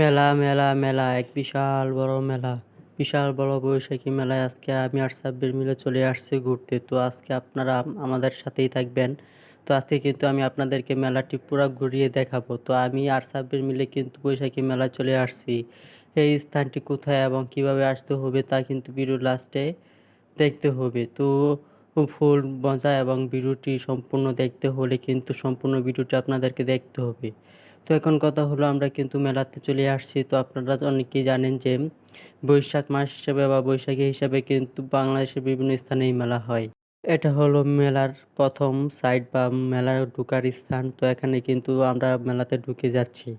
মেলা মেলা মেলা, এক বিশাল বড় মেলা। বিশাল বড় বৈশাখী মেলায় আজকে আমি আর সাব্বির মিলে চলে আসছি ঘুরতে। তো আজকে আপনারা আমাদের সাথেই থাকবেন। তো আজকে কিন্তু আমি আপনাদেরকে মেলাটি পুরো ঘুরিয়ে দেখাবো। তো আমি আর সাব্বির মিলে কিন্তু বৈশাখী মেলা চলে আসছি। এই স্থানটি কোথায় এবং কীভাবে আসতে হবে তা কিন্তু ভিডিও লাস্টে দেখতে হবে। তো ফুল মজা এবং ভিডিওটি সম্পূর্ণ দেখতে হলে কিন্তু সম্পূর্ণ ভিডিওটি আপনাদেরকে দেখতে হবে। তো এখন কথা হলো আমরা কিন্তু মেলাতে চলে আসছি। তো আপনারা অনেকেই জানেন যে বৈশাখ মাস হিসেবে বা বৈশাখী হিসাবে কিন্তু বাংলাদেশের বিভিন্ন স্থানে এই মেলা হয়। এটা হলো মেলার প্রথম সাইড বা মেলার ঢুকার স্থান। তো এখানে কিন্তু আমরা মেলাতে ঢুকে যাচ্ছি।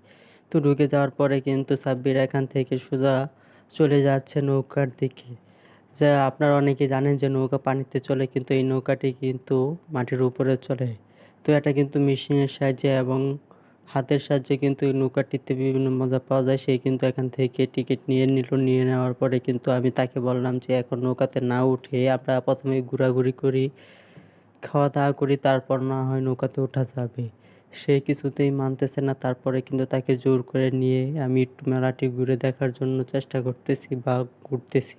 তো ঢুকে যাওয়ার পরে কিন্তু সাব্বির এখান থেকে সোজা চলে যাচ্ছে নৌকার দিকে। যা আপনারা অনেকে জানেন যে নৌকা পানিতে চলে, কিন্তু এই নৌকাটি কিন্তু মাটির উপরে চলে। তো এটা কিন্তু মেশিনের সাহায্যে এবং হাতের সাহায্যে কিন্তু এই নৌকাটিতে বিভিন্ন মজা পাওয়া যায়। সে কিন্তু এখান থেকে টিকিট নিয়ে নিল, নিয়ে নেওয়ার পরে কিন্তু আমি তাকে বললাম যে, এখন নৌকাতে না উঠে আমরা প্রথমে ঘোরাঘুরি করি খাওয়া দাওয়া করি, তারপর না হয় নৌকাতে ওঠা যাবে। সে কিছুতেই মানতেছে না। তারপরে কিন্তু তাকে জোর করে নিয়ে আমি একটু মেলাটি ঘুরে দেখার জন্য চেষ্টা করতেছি বা ঘুরতেছি।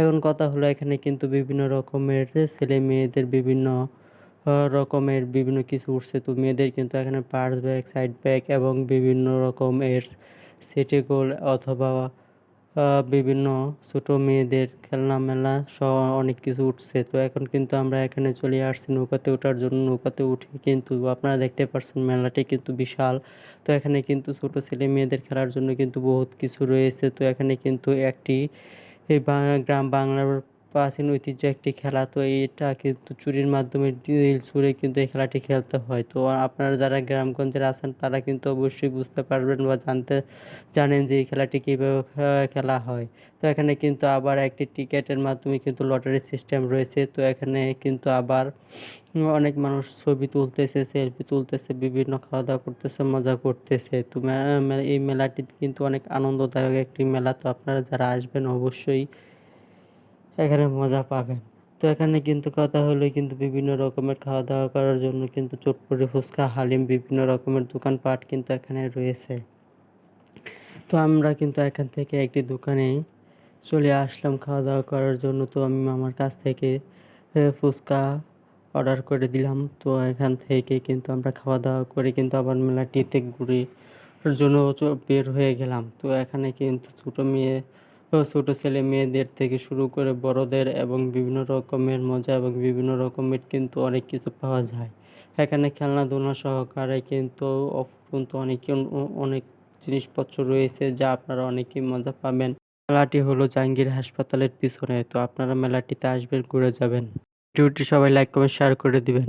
এখন কথা হলো, এখানে কিন্তু বিভিন্ন রকমের ছেলে মেয়েদের বিভিন্ন রকমের বিভিন্ন কিছু উঠছে। তো মেয়েদের কিন্তু এখানে পার্স ব্যাগ সাইড ব্যাগ এবং বিভিন্ন রকমের সিটি গোল অথবা বিভিন্ন ছোট মেয়েদের খেলনা মেলা সহ অনেক কিছু উঠছে। তো এখন কিন্তু আমরা এখানে চলে আসছি নৌকাতে ওঠার জন্য। নৌকাতে উঠে কিন্তু আপনারা দেখতে পাচ্ছেন মেলাটি কিন্তু বিশাল। তো এখানে কিন্তু ছোট ছেলে মেয়েদের খেলার জন্য কিন্তু বহুত কিছু রয়েছে। তো এখানে কিন্তু একটি গ্রাম বাংলার প্রাচীন ঐতিহ্য একটি খেলা, তো এটা কিন্তু চুরির মাধ্যমে ডিল ছুঁড়ে কিন্তু এই খেলাটি খেলতে হয়। তো আপনারা যারা গ্রামগঞ্জের আছেন, তারা কিন্তু অবশ্যই বুঝতে পারবেন বা জানতে জানেন যে এই খেলাটি কীভাবে খেলা হয়। তো এখানে কিন্তু আবার একটি টিকেটের মাধ্যমে কিন্তু লটারি সিস্টেম রয়েছে। তো এখানে কিন্তু আবার অনেক মানুষ ছবি তুলতেছে, সেলফি তুলতেছে, বিভিন্ন খাওয়া দাওয়া করতেছে, মজা করতেছে। তো এই মেলাটি কিন্তু অনেক আনন্দদায়ক একটি মেলা। তো আপনারা যারা আসবেন, অবশ্যই এখানে মজা পাবেন। তো এখানে কিন্তু কথা হলো কিন্তু বিভিন্ন রকমের খাওয়া দাওয়া করার জন্য কিন্তু চটপটি, ফুচকা, হালিম বিভিন্ন রকমের দোকানপাট কিন্তু এখানে রয়েছে। তো আমরা কিন্তু এখান থেকে একটি দোকানে চলে আসলাম খাওয়া দাওয়া করার জন্য। তো আমি আমার কাছ থেকে ফুচকা অর্ডার করে দিলাম। তো এখান থেকে কিন্তু আমরা খাওয়া দাওয়া করে কিন্তু আবার মেলাটিতে ঘুরে জন্য বের হয়ে গেলাম। তো এখানে কিন্তু ছোটো মেয়ে ছোটো ছেলে মেয়েদের থেকে শুরু করে বড়দের এবং বিভিন্ন রকমের মজা এবং বিভিন্ন রকমের কিন্তু অনেক কিছু পাওয়া যায়। এখানে খেলনাধুলা সহকারে কিন্তু অফুরন্ত অনেক অনেক জিনিসপত্র রয়েছে যা আপনারা অনেকেই মজা পাবেন। মেলাটি হলো জাহাঙ্গীর হাসপাতালের পিছনে, তো আপনারা মেলাটিতে আসবেন, ঘুরে যাবেন। ভিডিওটি সবাই লাইক কমেন্ট শেয়ার করে দিবেন।